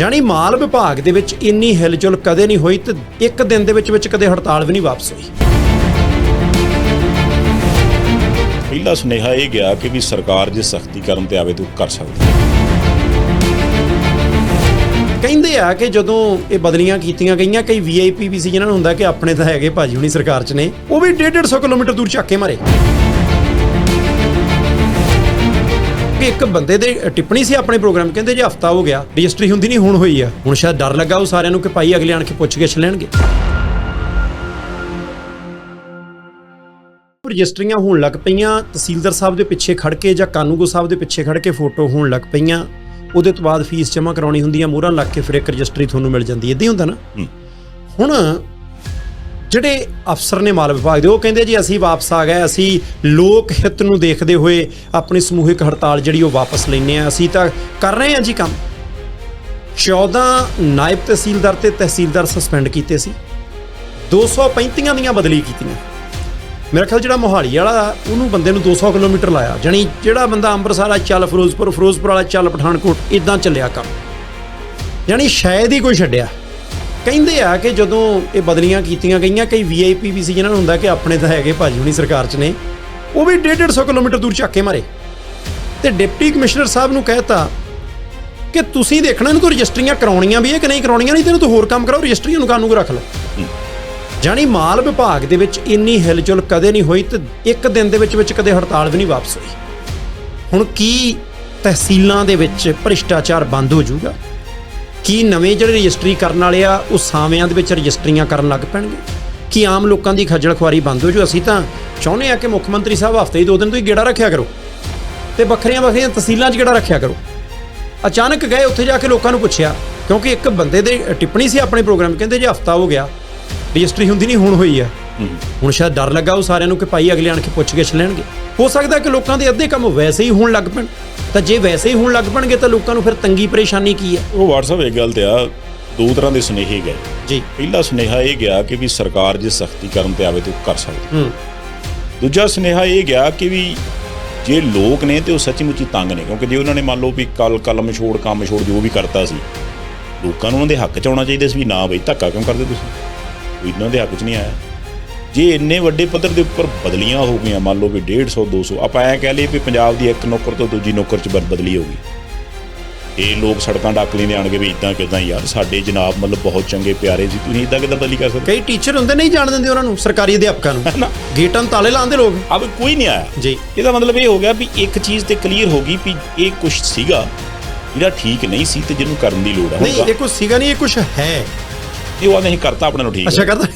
ਜਾਣੀ ਮਾਲ ਵਿਭਾਗ ਦੇ ਵਿੱਚ ਇੰਨੀ ਹਿਲਜੁਲ ਕਦੇ ਨਹੀਂ ਹੋਈ ਤੇ ਇੱਕ ਦਿਨ ਦੇ ਵਿੱਚ ਵਿੱਚ ਕਦੇ ਹੜਤਾਲ ਵੀ ਨਹੀਂ ਵਾਪਸ ਹੋਈ। ਪਹਿਲਾ ਸੁਨੇਹਾ ਇਹ ਗਿਆ ਕਿ ਵੀ ਸਰਕਾਰ ਜੇ ਸਖਤੀ ਕਰਨ ਤੇ ਆਵੇ ਤਾਂ ਕਰ ਸਕਦੀ ਹੈ। ਕਹਿੰਦੇ ਆ ਕਿ ਜਦੋਂ ਇਹ ਬਦਲੀਆਂ ਕੀਤੀਆਂ ਗਈਆਂ ਕਈ ਵੀਆਈਪੀ ਵੀ ਸੀ ਜਿਨ੍ਹਾਂ ਨੂੰ ਹੁੰਦਾ ਕਿ ਆਪਣੇ ਤਾਂ ਹੈਗੇ ਭਾਜੀ ਹੁਣੀ ਸਰਕਾਰ 'ਚ ਨੇ ਉਹ ਵੀ 150 ਕਿਲੋਮੀਟਰ ਦੂਰ ਚੱਕ ਕੇ ਮਾਰੇ। ਕਿ ਇੱਕ ਬੰਦੇ ਦੇ ਟਿੱਪਣੀ ਸੀ ਆਪਣੇ ਪ੍ਰੋਗਰਾਮ ਕਹਿੰਦੇ ਜੇ ਹਫਤਾ ਹੋ ਗਿਆ ਰਜਿਸਟਰੀ ਹੁੰਦੀ ਨਹੀਂ ਹੁਣ ਹੋਈ ਆ। ਹੁਣ ਸ਼ਾਇਦ ਡਰ ਲੱਗਾ ਉਹ ਸਾਰਿਆਂ ਨੂੰ ਕਿ ਭਾਈ ਅਗਲੇ ਆਣ ਕੇ ਪੁੱਛ ਗਿੱਛ ਲੈਣਗੇ। ਰਜਿਸਟਰੀਆਂ ਹੋਣ ਲੱਗ ਪਈਆਂ ਤਹਿਸੀਲਦਾਰ ਸਾਹਿਬ ਦੇ ਪਿੱਛੇ ਖੜ ਕੇ ਜਾਂ ਕਾਨੂੰਗੋ ਸਾਹਿਬ ਦੇ ਪਿੱਛੇ ਖੜ ਕੇ ਫੋਟੋ ਹੋਣ ਲੱਗ ਪਈਆਂ। ਉਹਦੇ ਤੋਂ ਬਾਅਦ ਫੀਸ ਜਮ੍ਹਾਂ ਕਰਾਉਣੀ ਹੁੰਦੀ ਆ ਮੋਹਰਾਂ ਲੱਗ ਕੇ ਫਿਰ ਇੱਕ ਰਜਿਸਟਰੀ ਤੁਹਾਨੂੰ ਮਿਲ ਜਾਂਦੀ ਹੈ ਇਦਾਂ ਹੀ ਹੁੰਦਾ ਨਾ। ਹੁਣ ਜਿਹੜੇ ਅਫਸਰ ਨੇ ਮਾਲ ਵਿਭਾਗ ਦੇ, ਉਹ ਕਹਿੰਦੇ ਜੀ ਅਸੀਂ ਵਾਪਸ ਆ ਗਏ, ਅਸੀਂ ਲੋਕ ਹਿੱਤ ਨੂੰ ਦੇਖਦੇ ਹੋਏ ਆਪਣੀ ਸਮੂਹਿਕ ਹੜਤਾਲ ਜਿਹੜੀ ਉਹ ਵਾਪਸ ਲੈਨੇ ਆ ਅਸੀਂ ਤਾਂ ਕਰ ਰਹੇ ਹਾਂ ਜੀ ਕੰਮ। 14 ਨਾਇਬ ਤਹਿਸੀਲਦਾਰ ਤੇ ਤਹਿਸੀਲਦਾਰ ਸਸਪੈਂਡ ਕੀਤੇ ਸੀ। 235 ਦੀਆਂ ਬਦਲੀ ਕੀਤੀਆਂ। ਮੇਰਾ ਖਿਆਲ ਜਿਹੜਾ ਮੋਹਾਲੀ ਵਾਲਾ, ਉਹਨੂੰ ਬੰਦੇ ਨੂੰ 200 ਕਿਲੋਮੀਟਰ ਲਾਇਆ। ਜਾਣੀ ਜਿਹੜਾ ਬੰਦਾ ਅੰਮ੍ਰਿਤਸਰ ਵਾਲਾ ਚੱਲ ਫਿਰੋਜ਼ਪੁਰ ਫਿਰੋਜ਼ਪੁਰ ਵਾਲਾ ਚੱਲ ਪਠਾਨਕੋਟ ਇਦਾਂ ਚੱਲਿਆ ਕੰਮ। ਜਾਣੀ ਸ਼ਾਇਦ ਹੀ ਕੋਈ ਛੱਡਿਆ। ਕਹਿੰਦੇ ਆ ਕਿ ਜਦੋਂ ਇਹ ਬਦਲੀਆਂ ਕੀਤੀਆਂ ਗਈਆਂ ਕਈ ਵੀਆਈਪੀ ਵੀ ਸੀ ਜਿਨ੍ਹਾਂ ਨੂੰ ਹੁੰਦਾ ਕਿ ਆਪਣੇ ਤਾਂ ਹੈਗੇ ਭਾਜੀ ਹੁਣੀ ਸਰਕਾਰ 'ਚ ਨੇ ਉਹ ਵੀ 150 ਕਿਲੋਮੀਟਰ ਦੂਰ ਚੱਕ ਕੇ ਮਾਰੇ। ਤੇ ਡਿਪਟੀ ਕਮਿਸ਼ਨਰ ਸਾਹਿਬ ਨੂੰ ਕਹਿਤਾ ਕਿ ਤੁਸੀਂ ਦੇਖਣਾ ਇਹਨੂੰ ਰਜਿਸਟਰੀਆਂ ਕਰਾਉਣੀਆਂ ਵੀ ਹੈ ਕਿ ਨਹੀਂ ਕਰਾਉਣੀਆਂ ਨਹੀਂ ਤੈਨੂੰ ਤੂੰ ਹੋਰ ਕੰਮ ਕਰਾਓ ਰਜਿਸਟਰੀਆਂ ਨੂੰ ਕਾਨੂੰਨ ਰੱਖ ਲਓ। ਜਾਣੀ ਮਾਲ ਵਿਭਾਗ ਦੇ ਵਿੱਚ ਇੰਨੀ ਹਿਲਜੁਲ ਕਦੇ ਨਹੀਂ ਹੋਈ ਤੇ ਇੱਕ ਦਿਨ ਦੇ ਵਿੱਚ ਵਿੱਚ ਕਦੇ ਹੜਤਾਲ ਵੀ ਨਹੀਂ ਵਾਪਸ ਹੋਈ। ਹੁਣ ਕੀ ਤਹਿਸੀਲਾਂ ਦੇ ਵਿੱਚ ਭ੍ਰਿਸ਼ਟਾਚਾਰ ਬੰਦ ਹੋ ਜਾਊਗਾ? ਕੀ ਨਵੇਂ ਜਿਹੜੇ ਰਜਿਸਟਰੀ ਕਰਨ ਵਾਲੇ ਆ ਉਹ ਸਾਵਿਆਂ ਦੇ ਵਿੱਚ ਰਜਿਸਟਰੀਆਂ ਕਰਨ ਲੱਗ ਪੈਣਗੇ? ਕੀ ਆਮ ਲੋਕਾਂ ਦੀ ਖੱਜਲ ਖੁਆਰੀ ਬੰਦ ਹੋ ਜੂ? ਅਸੀਂ ਤਾਂ ਚਾਹੁੰਦੇ ਆ ਕਿ ਮੁੱਖ ਮੰਤਰੀ ਸਾਹਿਬ ਹਫ਼ਤੇ ਹੀ ਦੋ ਦਿਨ ਤੁਸੀਂ ਗੇੜਾ ਰੱਖਿਆ ਕਰੋ ਤੇ ਵੱਖਰੀਆਂ ਵੱਖਰੀਆਂ ਤਹਿਸੀਲਾਂ 'ਚ ਗੇੜਾ ਰੱਖਿਆ ਕਰੋ। ਅਚਾਨਕ ਗਏ ਉੱਥੇ ਜਾ ਕੇ ਲੋਕਾਂ ਨੂੰ ਪੁੱਛਿਆ, ਕਿਉਂਕਿ ਇੱਕ ਬੰਦੇ ਦੇ ਟਿੱਪਣੀ ਸੀ ਆਪਣੇ ਪ੍ਰੋਗਰਾਮ, ਕਹਿੰਦੇ ਜੇ ਹਫਤਾ ਹੋ ਗਿਆ, ਰਜਿਸਟਰੀ ਹੁੰਦੀ ਨਹੀਂ, ਹੁਣ ਹੋਈ ਆ। ਹੁਣ ਸ਼ਾਇਦ ਡਰ ਲੱਗਾ ਉਹ ਸਾਰਿਆਂ ਨੂੰ ਕਿ ਭਾਈ ਅਗਲੇ ਆਣ ਕੇ ਪੁੱਛ ਗਿੱਛ ਲੈਣਗੇ। ਹੋ ਸਕਦਾ ਕਿ ਲੋਕਾਂ ਦੇ ਅੱਧੇ ਕੰਮ ਵੈਸੇ ਹੀ ਹੋਣ ਲੱਗ ਪੈਣ। ਤਾਂ ਜੇ ਵੈਸੇ ਹੀ ਹੋਣ ਲੱਗ ਪਣਗੇ ਤਾਂ ਲੋਕਾਂ ਨੂੰ ਫਿਰ ਤੰਗੀ ਪਰੇਸ਼ਾਨੀ ਕੀ ਹੈ? ਉਹ WhatsApp ਇੱਕ ਗੱਲ ਤੇ ਆ ਦੋ ਤਰ੍ਹਾਂ ਦੇ ਸੁਨੇਹੇ ਗਏ। ਜੀ। ਪਹਿਲਾ ਸੁਨੇਹਾ ਇਹ ਗਿਆ ਕਿ ਵੀ ਸਰਕਾਰ ਜੇ ਸਖਤੀ ਕਰਨ ਤੇ ਆਵੇ ਤਾਂ ਉਹ ਕਰ ਸਕਦੀ। ਹੈ। ਦੂਜਾ ਸੁਨੇਹਾ ਇਹ ਗਿਆ ਕਿ ਵੀ ਜੇ ਲੋਕ ਨੇ ਤੇ ਉਹ ਸੱਚੀ-ਮੁੱਚੀ ਤੰਗ ਨੇ ਕਿਉਂਕਿ ਜੇ ਉਹਨਾਂ ਨੇ ਮੰਨ ਲਓ ਵੀ ਕਲ ਕਲਮ ਛੋੜ ਕੰਮ ਛੋੜ ਜੋ ਵੀ ਕਰਤਾ ਸੀ ਲੋਕਾਂ ਨੂੰ ਉਹਨਾਂ ਦੇ ਹੱਕ 'ਚ ਆਉਣਾ ਚਾਹੀਦਾ ਸੀ ਵੀ ਨਾ ਬਈ ਧੱਕਾ ਕਿਉਂ ਕਰਦੇ ਤੁਸੀਂ? ਕੋਈ ਇਹਨਾਂ ਦੇ ਹੱਕ 'ਚ ਨਹੀਂ ਆਇਆ। ਜੇ ਇੰਨੇ ਵੱਡੇ ਪੱਧਰ ਦੇ ਉੱਪਰ ਬਦਲੀਆਂ ਹੋ ਗਈਆਂ ਮੰਨ ਲਓ ਵੀ 150 200 ਆਪਾਂ ਐ ਕਹਿ ਲਈਏ ਵੀ ਪੰਜਾਬ ਦੀ ਇੱਕ ਨੌਕਰ ਤੋਂ ਦੂਜੀ ਨੌਕਰ 'ਚ ਬਦ- ਬਦਲੀ ਹੋ ਗਈ। ਇਹ ਲੋਕ ਸੜਕਾਂ ਡੱਕ ਲੈਂਦੇ ਆਣਗੇ ਵੀ ਇਦਾਂ ਕਿਦਾਂ ਯਾਰ ਸਾਡੇ ਜਨਾਬ ਮਤਲਬ ਬਹੁਤ ਚੰਗੇ ਪਿਆਰੇ ਸੀ ਤੁਸੀਂ ਇਦਾਂ ਕਿਦਾਂ ਬਦਲੀ ਕਰ ਸਕਦੇ? ਕਈ ਟੀਚਰ ਹੁੰਦੇ ਨਹੀਂ ਜਾਣ ਦਿੰਦੇ ਉਹਨਾਂ ਨੂੰ ਸਰਕਾਰੀ ਅਧਿਆਪਕਾਂ ਨੂੰ। ਗੇਟਾਂ ਨੂੰ ਤਾਲੇ ਲਾਉਂਦੇ ਲੋਕ। ਅਬ ਕੋਈ ਨਹੀਂ ਆਇਆ। ਜੀ। ਇਹਦਾ ਮਤਲਬ ਇਹ ਹੋ ਗਿਆ ਵੀ ਇੱਕ ਚੀਜ਼ ਤੇ ਕਲੀਅਰ ਹੋ ਗਈ ਵੀ ਇਹ ਕੁਝ ਸੀਗਾ ਜਿਹੜਾ ਠੀਕ ਨਹੀਂ ਸੀ ਤੇ ਜਿਹਨੂੰ ਕਰਨ ਦੀ ਲੋੜ ਹੈ ਨਹੀਂ ਇਹ ਕੁਝ ਸੀਗਾ ਨਹੀਂ ਇਹ ਕੁਝ ਹੈ। ਇਹ ਉਹ ਨਹੀਂ ਕਰਤਾ ਆਪਣੇ ਨੂੰ ਠੀਕ ਅੱਛਾ ਕਰਦਾ